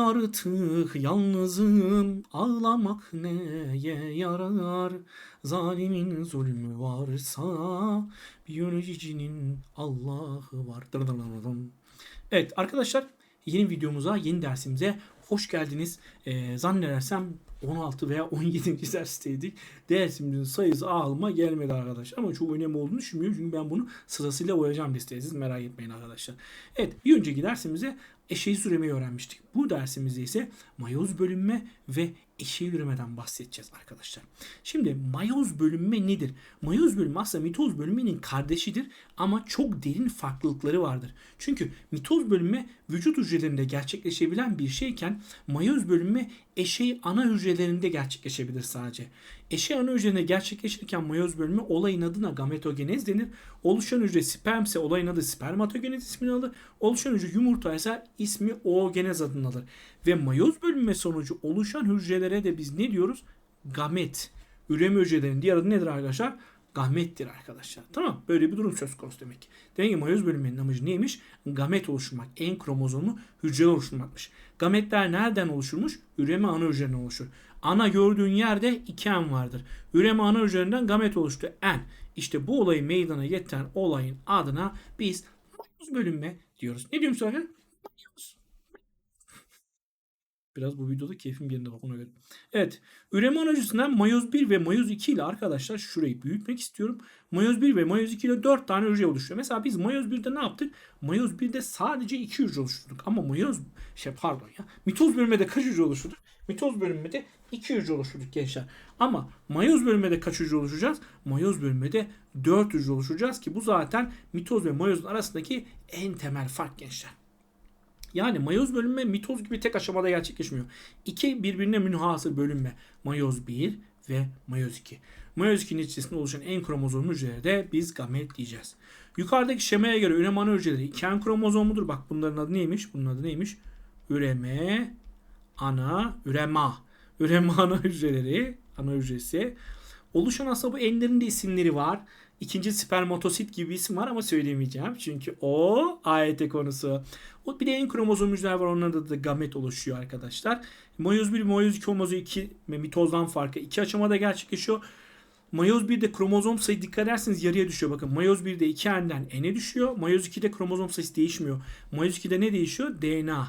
artık yalnızım ağlamak neye yarar Zalimin zulmü varsa biyolojinin Allah'ı var. Evet arkadaşlar yeni videomuza yeni dersimize hoş geldiniz. Ee, zannedersem 16 veya 17. dersteydik. Dersimizin sayısı ağlıma gelmedi arkadaşlar. Ama çok önemli olduğunu düşünmüyorum. Çünkü ben bunu sırasıyla koyacağım listeye. Siz merak etmeyin arkadaşlar. Evet bir önceki dersimizde eşeği süremeyi öğrenmiştik. Bu dersimizde ise mayoz bölünme ve eşeği üremeden bahsedeceğiz arkadaşlar. Şimdi mayoz bölünme nedir? Mayoz bölünme aslında mitoz bölünmenin kardeşidir ama çok derin farklılıkları vardır. Çünkü mitoz bölünme vücut hücrelerinde gerçekleşebilen bir şeyken mayoz bölünme eşeği ana hücrelerinde gerçekleşebilir sadece. Eşeği ana hücrelerinde gerçekleşirken mayoz bölünme olayın adına gametogenez denir. Oluşan hücre spermse olayın adı spermatogenez ismini alır. Oluşan hücre yumurta ise ismi oogenez adını alır. Ve mayoz bölünme sonucu oluşan hücrelere de biz ne diyoruz? Gamet. Üreme hücrelerinin diğer adı nedir arkadaşlar? Gamettir arkadaşlar. Tamam Böyle bir durum söz konusu demek. Demek ki mayoz bölünmenin amacı neymiş? Gamet oluşturmak. En kromozomlu hücreler oluşturmakmış. Gametler nereden oluşurmuş? Üreme ana hücrelerinden oluşur. Ana gördüğün yerde iki en vardır. Üreme ana hücrelerinden gamet oluştu. En. İşte bu olayı meydana getiren olayın adına biz mayoz bölünme diyoruz. Ne diyorum sonra? Mayoz. Biraz bu videoda keyfim yerinde bak ona göre. Evet. Üreme anacısından mayoz 1 ve mayoz 2 ile arkadaşlar şurayı büyütmek istiyorum. Mayoz 1 ve mayoz 2 ile 4 tane hücre oluşuyor. Mesela biz mayoz 1'de ne yaptık? Mayoz 1'de sadece 2 hücre oluşturduk. Ama mayoz şey pardon ya. Mitoz bölünmede kaç hücre oluşturduk? Mitoz bölünmede 2 hücre oluşturduk gençler. Ama mayoz bölünmede kaç hücre oluşacağız? Mayoz bölünmede 4 hücre oluşacağız ki bu zaten mitoz ve mayozun arasındaki en temel fark gençler. Yani mayoz bölünme mitoz gibi tek aşamada gerçekleşmiyor. İki birbirine münhasır bölünme. Mayoz 1 ve mayoz 2. Mayoz 2'nin içerisinde oluşan en kromozom hücreleri de biz gamet diyeceğiz. Yukarıdaki şemaya göre üreme ana hücreleri iki en kromozomludur. Bak bunların adı neymiş? Bunun adı neymiş? Üreme ana, ürema. Üreme ana hücreleri, ana hücresi. Oluşan aslında bu enlerin de isimleri var. İkinci spermatosit gibi isim var ama söylemeyeceğim. Çünkü o AYT konusu. O bir de en kromozom hücreler var. Onlarda da gamet oluşuyor arkadaşlar. Mayoz 1, mayoz 2, mayoz 2 ve mitozdan farkı iki aşamada gerçekleşiyor. Mayoz 1'de kromozom sayısı dikkat ederseniz yarıya düşüyor. Bakın mayoz 1'de 2 n'den n'e düşüyor. Mayoz 2'de kromozom sayısı değişmiyor. Mayoz 2'de ne değişiyor? DNA.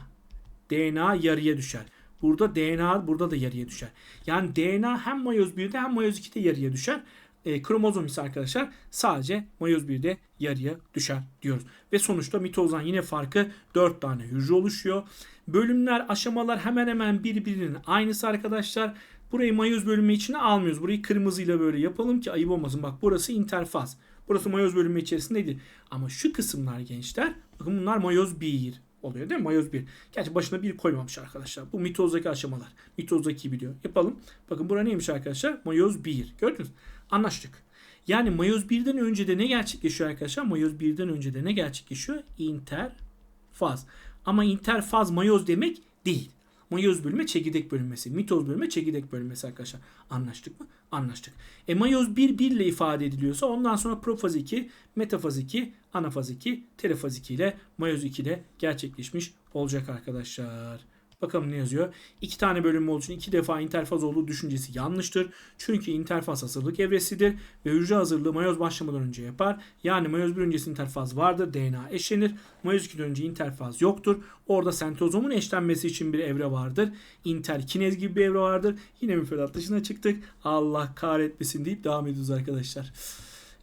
DNA yarıya düşer. Burada DNA burada da yarıya düşer. Yani DNA hem mayoz 1'de hem mayoz 2'de yarıya düşer. E, kromozom ise arkadaşlar sadece mayoz 1'de yarıya düşer diyoruz. Ve sonuçta mitozdan yine farkı 4 tane hücre oluşuyor. Bölümler, aşamalar hemen hemen birbirinin aynısı arkadaşlar. Burayı mayoz bölünme içine almıyoruz. Burayı kırmızıyla böyle yapalım ki ayıp olmasın. Bak burası interfaz. Burası mayoz bölünme içerisindeydi. Ama şu kısımlar gençler bakın bunlar mayoz 1 oluyor değil mi? Mayoz 1. Gerçi başına bir koymamış arkadaşlar. Bu mitozdaki aşamalar. Mitozdaki biliyor. Yapalım. Bakın bura neymiş arkadaşlar? Mayoz 1. Gördünüz? Anlaştık. Yani mayoz 1'den önce de ne gerçekleşiyor arkadaşlar? Mayoz 1'den önce de ne gerçekleşiyor? İnterfaz. Ama interfaz mayoz demek değil. Mayoz bölünme çekirdek bölünmesi. Mitoz bölünme çekirdek bölünmesi arkadaşlar. Anlaştık mı? Anlaştık. E mayoz 1 1 ile ifade ediliyorsa ondan sonra profaz 2, metafaz 2, anafaz 2, telefaz 2 ile mayoz 2 de gerçekleşmiş olacak arkadaşlar. Bakalım ne yazıyor? İki tane bölünme olduğu için iki defa interfaz olduğu düşüncesi yanlıştır. Çünkü interfaz hazırlık evresidir ve hücre hazırlığı mayoz başlamadan önce yapar. Yani mayoz bir öncesi interfaz vardır. DNA eşlenir. Mayoz 2'den önce interfaz yoktur. Orada sentozomun eşlenmesi için bir evre vardır. Interkinez gibi bir evre vardır. Yine müfredat dışına çıktık. Allah kahretmesin deyip devam ediyoruz arkadaşlar.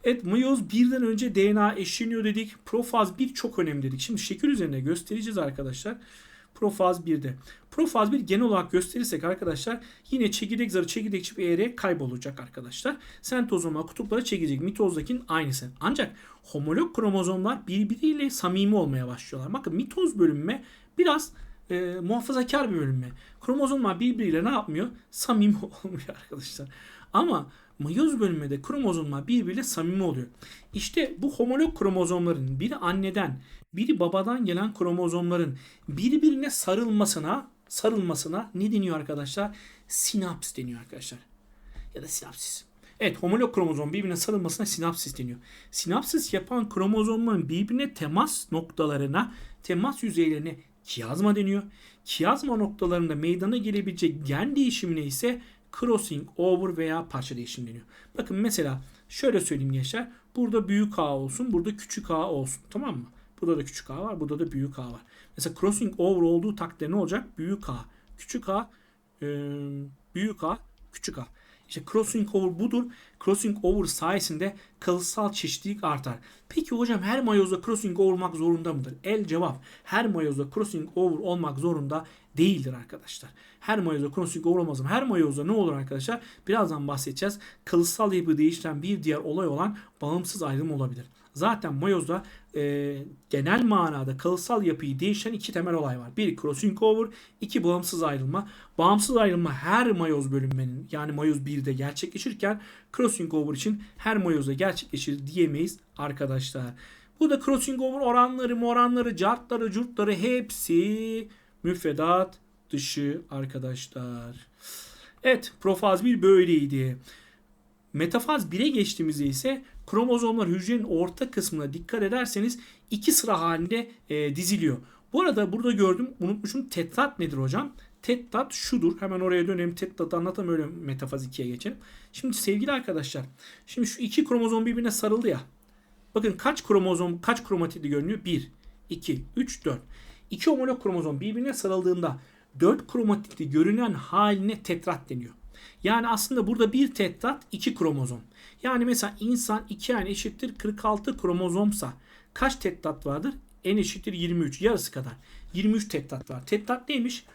Evet mayoz 1'den önce DNA eşleniyor dedik. Profaz 1 çok önemli dedik. Şimdi şekil üzerinde göstereceğiz arkadaşlar. Profaz 1'de. Profaz 1 genel olarak gösterirsek arkadaşlar yine çekirdek zarı çekirdek çipi eğerek kaybolacak arkadaşlar. Sentozoma kutupları çekecek mitozdakinin aynısı. Ancak homolog kromozomlar birbiriyle samimi olmaya başlıyorlar. Bakın mitoz bölünme biraz e, muhafazakar bir bölünme. Kromozomlar birbiriyle ne yapmıyor? Samimi olmuyor arkadaşlar. Ama mayoz bölünmede kromozomlar birbiriyle samimi oluyor. İşte bu homolog kromozomların biri anneden, biri babadan gelen kromozomların birbirine sarılmasına, sarılmasına ne deniyor arkadaşlar? Sinaps deniyor arkadaşlar. Ya da sinapsis. Evet homolog kromozom birbirine sarılmasına sinapsis deniyor. Sinapsis yapan kromozomların birbirine temas noktalarına, temas yüzeylerine kiyazma deniyor. Kiyazma noktalarında meydana gelebilecek gen değişimine ise crossing over veya parça değişim deniyor. Bakın mesela şöyle söyleyeyim gençler. Burada büyük A olsun, burada küçük A olsun. Tamam mı? Burada da küçük A var, burada da büyük A var. Mesela crossing over olduğu takdirde ne olacak? Büyük A, küçük A, e, büyük A, küçük A. İşte crossing over budur. Crossing over sayesinde kalıtsal çeşitlilik artar. Peki hocam her mayozda crossing over olmak zorunda mıdır? El cevap. Her mayozda crossing over olmak zorunda değildir arkadaşlar. Her mayozda crossing over olmaz. Her mayozda ne olur arkadaşlar? Birazdan bahsedeceğiz. Kalıtsal yapı değiştiren bir diğer olay olan bağımsız ayrım olabilir. Zaten mayozda e, genel manada kalıtsal yapıyı değişen iki temel olay var. Bir crossing over, iki bağımsız ayrılma. Bağımsız ayrılma her mayoz bölünmenin yani mayoz 1'de gerçekleşirken crossing over için her mayozda gerçekleşir diyemeyiz arkadaşlar. Bu da crossing over oranları, oranları, cartları, curtları hepsi müfredat dışı arkadaşlar. Evet profaz 1 böyleydi. Metafaz 1'e geçtiğimizde ise kromozomlar hücrenin orta kısmına dikkat ederseniz iki sıra halinde e, diziliyor. Bu arada burada gördüm unutmuşum tetrat nedir hocam? Tetrat şudur. Hemen oraya dönelim. Tetrat'ı anlatalım öyle metafaz 2'ye geçelim. Şimdi sevgili arkadaşlar. Şimdi şu iki kromozom birbirine sarıldı ya. Bakın kaç kromozom kaç kromatitli görünüyor? 1, 2, 3, 4. İki homolog kromozom birbirine sarıldığında 4 kromatitli görünen haline tetrat deniyor. Yani aslında burada bir tetrat iki kromozom. Yani mesela insan 2 n eşittir 46 kromozomsa kaç tetrat vardır? N eşittir 23 yarısı kadar. 23 tetrat var. Tetrat neymiş?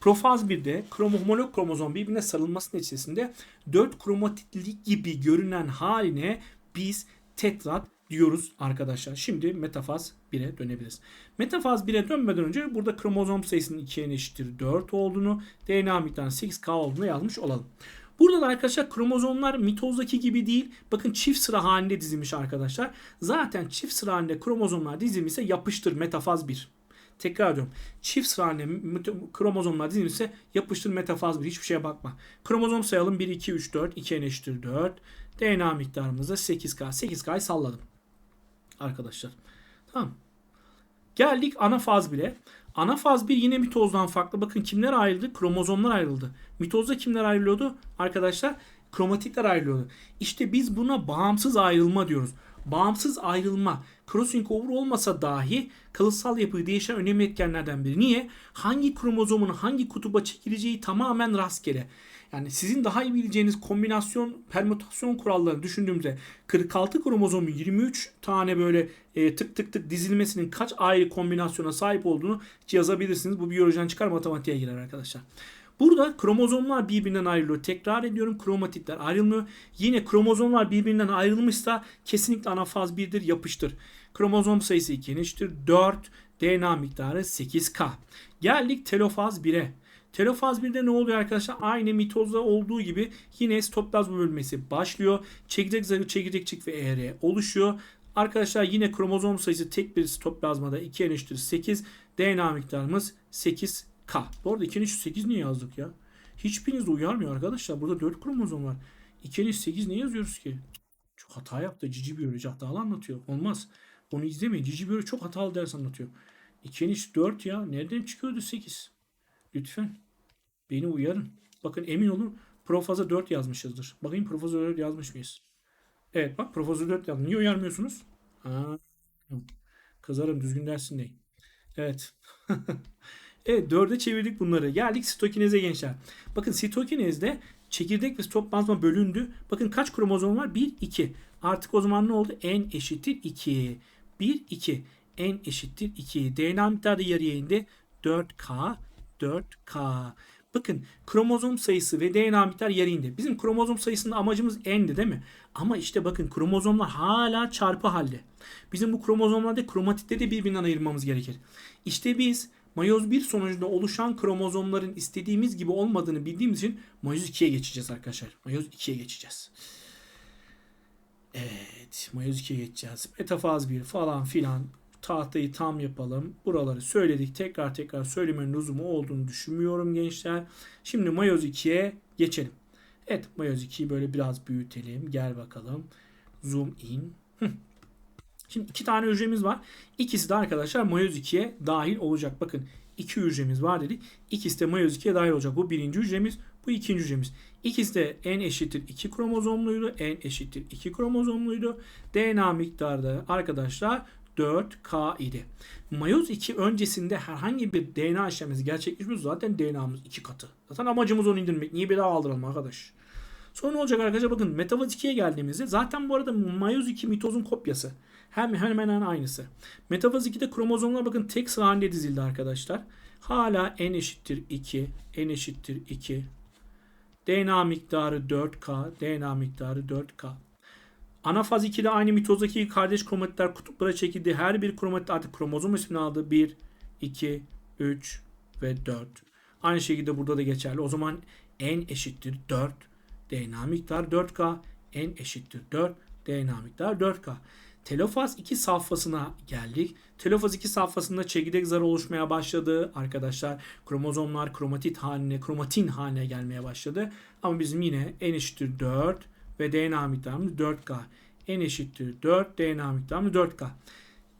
Profaz 1'de homolog kromozom birbirine sarılması neticesinde 4 kromatitli gibi görünen haline biz tetrat diyoruz arkadaşlar. Şimdi metafaz 1'e dönebiliriz. Metafaz 1'e dönmeden önce burada kromozom sayısının 2'ye eşittir 4 olduğunu, DNA miktarının 8K olduğunu yazmış olalım. Burada da arkadaşlar kromozomlar mitozdaki gibi değil. Bakın çift sıra halinde dizilmiş arkadaşlar. Zaten çift sıra halinde kromozomlar dizilmişse yapıştır metafaz 1. Tekrar ediyorum. Çift sıra halinde kromozomlar dizilmişse yapıştır metafaz 1. Hiçbir şeye bakma. Kromozom sayalım 1, 2, 3, 4. 2 eşittir 4. DNA miktarımız da 8K. 8K'yı salladım. Arkadaşlar. Tamam. Geldik ana faz bile. Ana faz 1 yine mitozdan farklı. Bakın kimler ayrıldı? Kromozomlar ayrıldı. Mitozda kimler ayrılıyordu? Arkadaşlar kromatitler ayrılıyordu. İşte biz buna bağımsız ayrılma diyoruz. Bağımsız ayrılma crossing over olmasa dahi kalıtsal yapıyı değişen önemli etkenlerden biri. Niye? Hangi kromozomun hangi kutuba çekileceği tamamen rastgele. Yani sizin daha iyi bileceğiniz kombinasyon, permütasyon kurallarını düşündüğümüzde 46 kromozomun 23 tane böyle e, tık tık tık dizilmesinin kaç ayrı kombinasyona sahip olduğunu yazabilirsiniz. Bu biyolojiden çıkar matematiğe girer arkadaşlar. Burada kromozomlar birbirinden ayrılıyor. Tekrar ediyorum kromatitler ayrılmıyor. Yine kromozomlar birbirinden ayrılmışsa kesinlikle anafaz 1'dir yapıştır. Kromozom sayısı 2 eşittir 4. DNA miktarı 8K. Geldik telofaz 1'e. Telofaz 1'de ne oluyor arkadaşlar? Aynı mitozda olduğu gibi yine sitoplazma bölünmesi başlıyor. Çekirdek zarı, çekirdekçik ve ER oluşuyor. Arkadaşlar yine kromozom sayısı tek bir sitoplazmada 2 eşittir 8. DNA miktarımız 8K. Bu arada 2 eşittir 8 niye yazdık ya? Hiçbiriniz uyarmıyor arkadaşlar. Burada 4 kromozom var. 2 eşittir 8 niye yazıyoruz ki? Çok hata yaptı. Cici biyoloji hatalı anlatıyor. Olmaz. Onu izlemeyin. Cici biyoloji çok hatalı ders anlatıyor. 2 eşittir 4 ya. Nereden çıkıyordu 8? Lütfen. Beni uyarın. Bakın emin olun Profaza 4 yazmışızdır. Bakayım Profaza 4 yazmış mıyız? Evet bak Profaza 4 yazdım. Niye uyarmıyorsunuz? Ha, kızarım düzgün dersin değil. Evet. evet 4'e çevirdik bunları. Geldik sitokineze gençler. Bakın sitokinezde çekirdek ve sitoplazma bölündü. Bakın kaç kromozom var? 1, 2. Artık o zaman ne oldu? N eşittir 2. 1, 2. N eşittir 2. DNA miktarı yarıya indi. 4K 4K. Bakın kromozom sayısı ve DNA miktarı yarı indi. Bizim kromozom sayısında amacımız n'di değil mi? Ama işte bakın kromozomlar hala çarpı halde. Bizim bu kromozomlarda kromatitleri de birbirinden ayırmamız gerekir. İşte biz mayoz 1 sonucunda oluşan kromozomların istediğimiz gibi olmadığını bildiğimiz için mayoz 2'ye geçeceğiz arkadaşlar. Mayoz 2'ye geçeceğiz. Evet, mayoz 2'ye geçeceğiz. Metafaz 1 falan filan tahtayı tam yapalım. Buraları söyledik. Tekrar tekrar söylemenin lüzumu olduğunu düşünmüyorum gençler. Şimdi mayoz 2'ye geçelim. Evet mayoz 2'yi böyle biraz büyütelim. Gel bakalım. Zoom in. Şimdi iki tane hücremiz var. İkisi de arkadaşlar mayoz 2'ye dahil olacak. Bakın iki hücremiz var dedik. İkisi de mayoz 2'ye dahil olacak. Bu birinci hücremiz, bu ikinci hücremiz. İkisi de n eşittir 2 kromozomluydu. N eşittir 2 kromozomluydu. DNA miktarı da arkadaşlar 4K idi. Mayoz 2 öncesinde herhangi bir DNA işlemesi gerçekleşmiyor. Zaten DNA'mız 2 katı. Zaten amacımız onu indirmek. Niye bir daha aldıralım arkadaş? Sonra ne olacak arkadaşlar? Bakın metafaz 2'ye geldiğimizde zaten bu arada mayoz 2 mitozun kopyası. Hem hemen hemen aynısı. Metafaz 2'de kromozomlar bakın tek sıra halinde dizildi arkadaşlar. Hala n eşittir 2, n eşittir 2. DNA miktarı 4K, DNA miktarı 4K. Ana faz 2'de aynı mitozdaki kardeş kromatitler kutuplara çekildi. Her bir kromatit artık kromozom ismini aldı. 1, 2, 3 ve 4. Aynı şekilde burada da geçerli. O zaman n eşittir 4. DNA miktarı 4K. n eşittir 4. DNA miktarı 4K. Telofaz 2 safhasına geldik. Telofaz 2 safhasında çekirdek zarı oluşmaya başladı. Arkadaşlar kromozomlar kromatit haline, kromatin haline gelmeye başladı. Ama bizim yine n eşittir 4 ve DNA miktarımız 4K. N eşittir 4, DNA miktarımız 4K.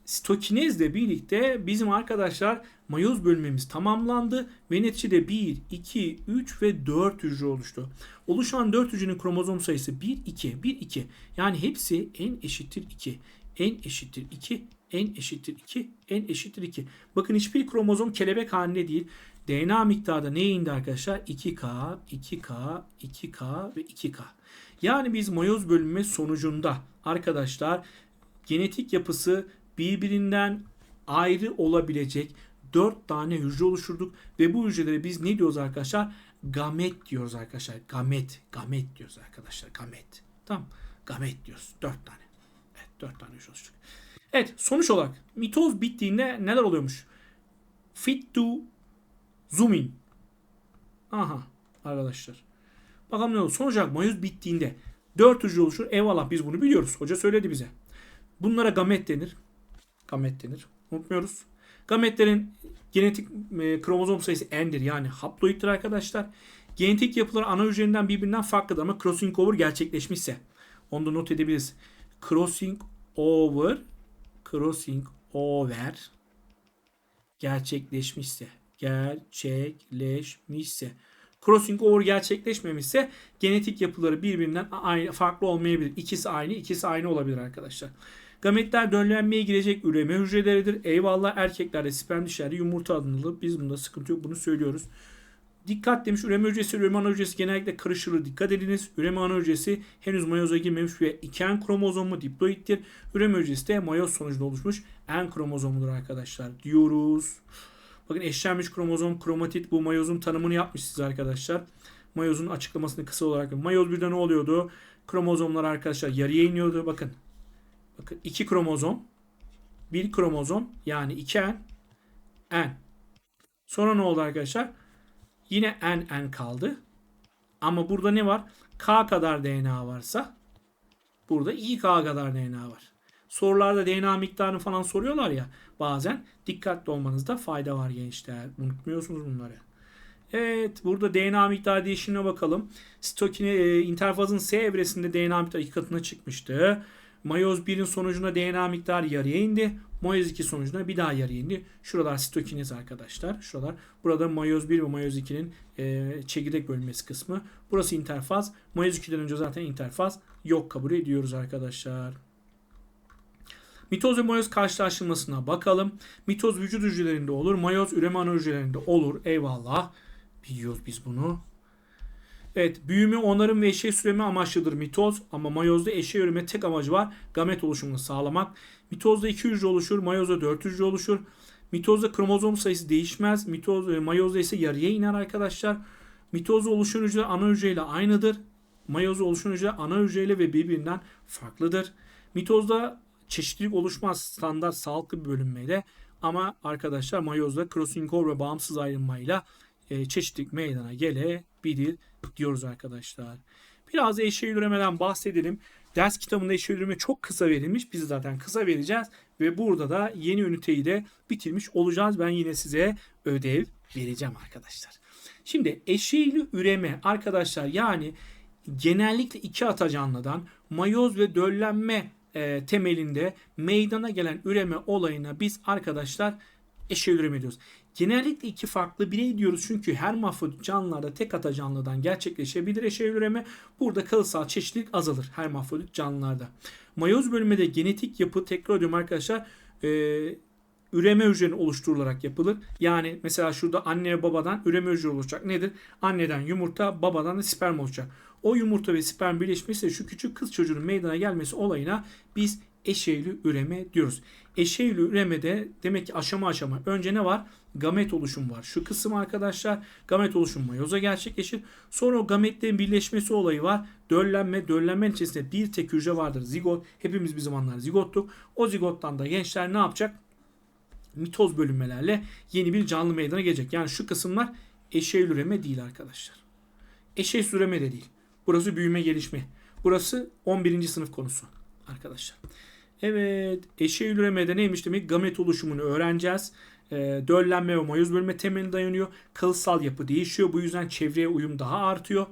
Stokinezle birlikte bizim arkadaşlar mayoz bölmemiz tamamlandı ve neticede 1, 2, 3 ve 4 hücre oluştu. Oluşan 4 hücrenin kromozom sayısı 1, 2, 1, 2. Yani hepsi n eşittir 2. n eşittir 2, n eşittir 2, n eşittir 2. Bakın hiçbir kromozom kelebek halinde değil. DNA miktarı da neye indi arkadaşlar? 2K, 2K, 2K ve 2K. Yani biz mayoz bölünme sonucunda arkadaşlar genetik yapısı birbirinden ayrı olabilecek 4 tane hücre oluşturduk ve bu hücrelere biz ne diyoruz arkadaşlar? Gamet diyoruz arkadaşlar. Gamet, gamet diyoruz arkadaşlar. Gamet. Tamam. Gamet diyoruz. 4 tane. Evet, 4 tane hücre oluşturduk. Evet, sonuç olarak mitoz bittiğinde neler oluyormuş? Fit to zoom in. Aha arkadaşlar. Bakalım ne olur. Sonuç olarak mayoz bittiğinde 4 hücre oluşur. Eyvallah biz bunu biliyoruz. Hoca söyledi bize. Bunlara gamet denir. Gamet denir. Unutmuyoruz. Gametlerin genetik e, kromozom sayısı n'dir. Yani haploittir arkadaşlar. Genetik yapıları ana hücrelerinden birbirinden farklıdır ama crossing over gerçekleşmişse. Onu da not edebiliriz. Crossing over crossing over gerçekleşmişse gerçekleşmişse crossing over gerçekleşmemişse genetik yapıları birbirinden aynı, farklı olmayabilir. İkisi aynı, ikisi aynı olabilir arkadaşlar. Gametler döllenmeye girecek üreme hücreleridir. Eyvallah erkeklerde sperm dişlerde yumurta alınır. Biz bunda sıkıntı yok bunu söylüyoruz. Dikkat demiş üreme hücresi üreme ana hücresi genellikle karıştırılır. Dikkat ediniz. Üreme ana hücresi henüz mayoza girmemiş ve iken kromozomu diploittir. Üreme hücresi de mayoz sonucunda oluşmuş en kromozomudur arkadaşlar diyoruz. Bakın eşlenmiş kromozom kromatit bu mayozun tanımını yapmış siz arkadaşlar. Mayozun açıklamasını kısa olarak. Mayoz birde ne oluyordu? Kromozomlar arkadaşlar yarıya iniyordu. Bakın. Bakın iki kromozom. Bir kromozom yani 2N N. Sonra ne oldu arkadaşlar? Yine N N kaldı. Ama burada ne var? K kadar DNA varsa burada 2K kadar DNA var. Sorularda DNA miktarını falan soruyorlar ya bazen. Dikkatli olmanızda fayda var gençler. Unutmuyorsunuz bunları. Evet burada DNA miktarı değişimine bakalım. Stokine, e, interfazın S evresinde DNA miktarı iki katına çıkmıştı. Mayoz 1'in sonucunda DNA miktarı yarıya indi. Mayoz 2 sonucunda bir daha yarıya indi. Şuralar sitokinez arkadaşlar. Şuralar. Burada mayoz 1 ve mayoz 2'nin e, çekirdek bölünmesi kısmı. Burası interfaz. Mayoz 2'den önce zaten interfaz yok kabul ediyoruz arkadaşlar. Mitoz ve mayoz karşılaştırmasına bakalım. Mitoz vücut hücrelerinde olur. Mayoz üreme ana hücrelerinde olur. Eyvallah. Biliyoruz biz bunu. Evet büyüme, onarım ve eşey süreme amaçlıdır mitoz ama mayozda eşey üreme tek amacı var. Gamet oluşumunu sağlamak. Mitozda 2 hücre oluşur, mayozda 4 hücre oluşur. Mitozda kromozom sayısı değişmez. Mitoz, e, mayozda ise yarıya iner arkadaşlar. Mitozda oluşan hücre ana hücreyle aynıdır. Mayozda oluşan hücre ana hücreyle ve birbirinden farklıdır. Mitozda çeşitlilik oluşmaz standart sağlıklı bir bölünmeyle ama arkadaşlar mayozda crossing over ve bağımsız ayrılmayla e, çeşitlilik meydana gelebilir diyoruz arkadaşlar. Biraz da eşeği üremeden bahsedelim. Ders kitabında eşeği üreme çok kısa verilmiş. Biz zaten kısa vereceğiz. Ve burada da yeni üniteyi de bitirmiş olacağız. Ben yine size ödev vereceğim arkadaşlar. Şimdi eşeğli üreme arkadaşlar yani genellikle iki ata canlıdan mayoz ve döllenme e, temelinde meydana gelen üreme olayına biz arkadaşlar eşeğil üreme diyoruz. Genellikle iki farklı birey diyoruz çünkü her mafrodit canlılarda tek ata canlıdan gerçekleşebilir eşeğil üreme. Burada kalıtsal çeşitlilik azalır her mafrodit canlılarda. Mayoz bölümünde genetik yapı tekrar ediyorum arkadaşlar e, üreme hücrenin oluşturularak yapılır. Yani mesela şurada anne ve babadan üreme hücre olacak. Nedir? Anneden yumurta, babadan da sperm olacak. O yumurta ve sperm birleşmesi şu küçük kız çocuğunun meydana gelmesi olayına biz eşeğli üreme diyoruz. Eşeğli üremede demek ki aşama aşama önce ne var? Gamet oluşum var. Şu kısım arkadaşlar gamet oluşum mayoza gerçekleşir. Sonra o gametlerin birleşmesi olayı var. Döllenme, döllenmenin içerisinde bir tek hücre vardır. Zigot. Hepimiz bir zamanlar zigottuk. O zigottan da gençler ne yapacak? Mitoz bölünmelerle yeni bir canlı meydana gelecek. Yani şu kısımlar eşeğil üreme değil arkadaşlar. Eşeğil üreme de değil. Burası büyüme gelişme. Burası 11. sınıf konusu arkadaşlar. Evet eşeğil üremede neymiş demek? Gamet oluşumunu öğreneceğiz. E, döllenme ve mayoz bölme temeline dayanıyor. Kalıtsal yapı değişiyor. Bu yüzden çevreye uyum daha artıyor.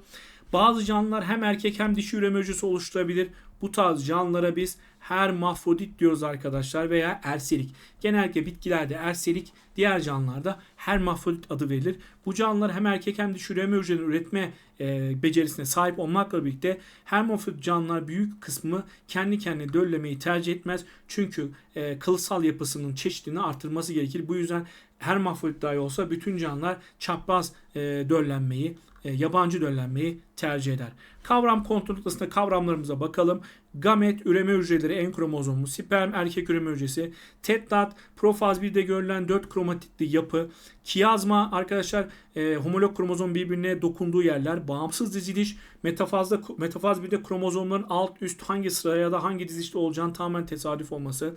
Bazı canlılar hem erkek hem dişi üreme hücresi oluşturabilir. Bu tarz canlılara biz hermafrodit diyoruz arkadaşlar veya erselik. Genellikle bitkilerde erselik, diğer canlılarda hermafrodit adı verilir. Bu canlılar hem erkek hem dişi üreme hücreleri üretme e, becerisine sahip olmakla birlikte hermafrodit canlılar büyük kısmı kendi kendine döllemeyi tercih etmez. Çünkü e, yapısının çeşitliliğini artırması gerekir. Bu yüzden hermafrodit dahi olsa bütün canlılar çapraz e, döllenmeyi e, yabancı döllenmeyi tercih eder. Kavram kontrol noktasında kavramlarımıza bakalım. Gamet, üreme hücreleri, en kromozomu, sperm, erkek üreme hücresi, tetrat, profaz 1'de görülen 4 kromatitli yapı, kiyazma arkadaşlar e, homolog kromozom birbirine dokunduğu yerler, bağımsız diziliş, metafazda metafaz 1'de kromozomların alt üst hangi sıraya ya da hangi dizilişte olacağını tamamen tesadüf olması.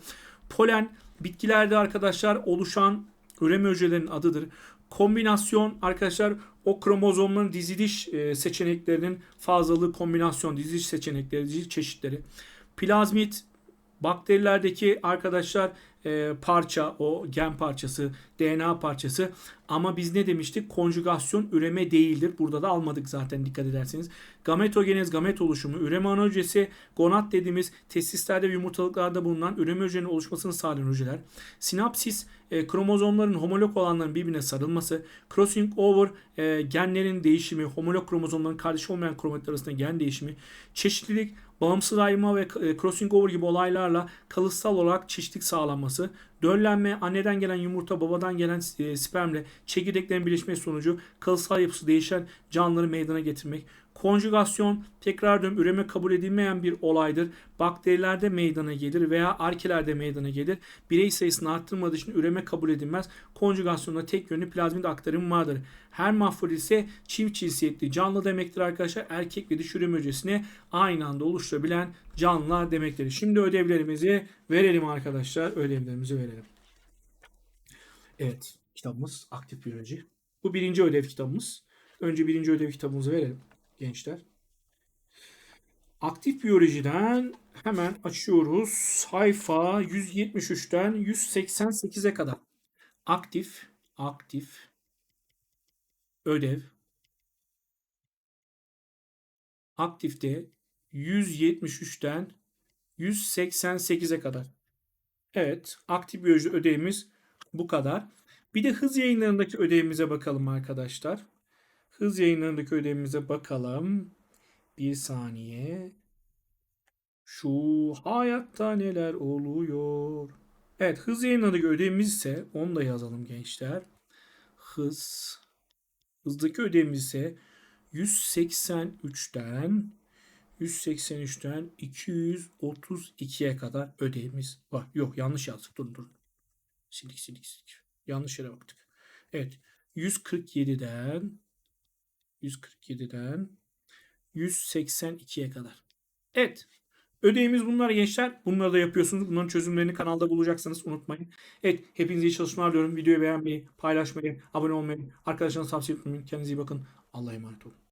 Polen, bitkilerde arkadaşlar oluşan üreme hücrelerinin adıdır. Kombinasyon arkadaşlar o kromozomların diziliş e, seçeneklerinin fazlalığı kombinasyon diziliş seçenekleri diziliş çeşitleri. Plazmit bakterilerdeki arkadaşlar e, parça o gen parçası DNA parçası. Ama biz ne demiştik? Konjugasyon üreme değildir. Burada da almadık zaten dikkat ederseniz. Gametogenez gamet oluşumu üreme ana hücresi gonat dediğimiz testislerde ve yumurtalıklarda bulunan üreme hücrenin oluşmasını sağlayan hücreler. Sinapsis e, kromozomların homolog olanların birbirine sarılması. Crossing over e, genlerin değişimi homolog kromozomların kardeşi olmayan kromatitler arasında gen değişimi. Çeşitlilik bağımsız ayrılma ve e, crossing over gibi olaylarla kalıtsal olarak çeşitlilik sağlanması, döllenme, anneden gelen yumurta, babadan gelen e, spermle çekirdeklerin birleşmesi sonucu kalıtsal yapısı değişen canlıları meydana getirmek, Konjugasyon tekrar diyorum üreme kabul edilmeyen bir olaydır. Bakterilerde meydana gelir veya arkelerde meydana gelir. Birey sayısını arttırmadığı için üreme kabul edilmez. Konjugasyonda tek yönlü plazmid aktarım vardır. Her mafrodit ise çift cinsiyetli canlı demektir arkadaşlar. Erkek ve dişi üreme hücresini aynı anda oluşturabilen canlılar demektir. Şimdi ödevlerimizi verelim arkadaşlar. Ödevlerimizi verelim. Evet kitabımız aktif biyoloji. Bu birinci ödev kitabımız. Önce birinci ödev kitabımızı verelim gençler. Aktif biyolojiden hemen açıyoruz. Sayfa 173'ten 188'e kadar. Aktif, aktif, ödev. Aktifte 173'ten 188'e kadar. Evet, aktif biyoloji ödevimiz bu kadar. Bir de hız yayınlarındaki ödevimize bakalım arkadaşlar. Hız yayınlarındaki ödevimize bakalım. Bir saniye. Şu hayatta neler oluyor? Evet hız yayınlarındaki ödevimiz ise onu da yazalım gençler. Hız. Hızdaki ödevimiz ise 183'ten 183'ten 232'ye kadar ödevimiz var. Yok yanlış yazdık. Dur dur. Silik silik silik. Yanlış yere baktık. Evet. 147'den 147'den 182'ye kadar. Evet. Ödevimiz bunlar gençler. Bunları da yapıyorsunuz. Bunların çözümlerini kanalda bulacaksınız. Unutmayın. Evet. Hepinize iyi çalışmalar diliyorum. Videoyu beğenmeyi, paylaşmayı, abone olmayı, arkadaşlarınızla tavsiye etmeyi. Kendinize iyi bakın. Allah'a emanet olun.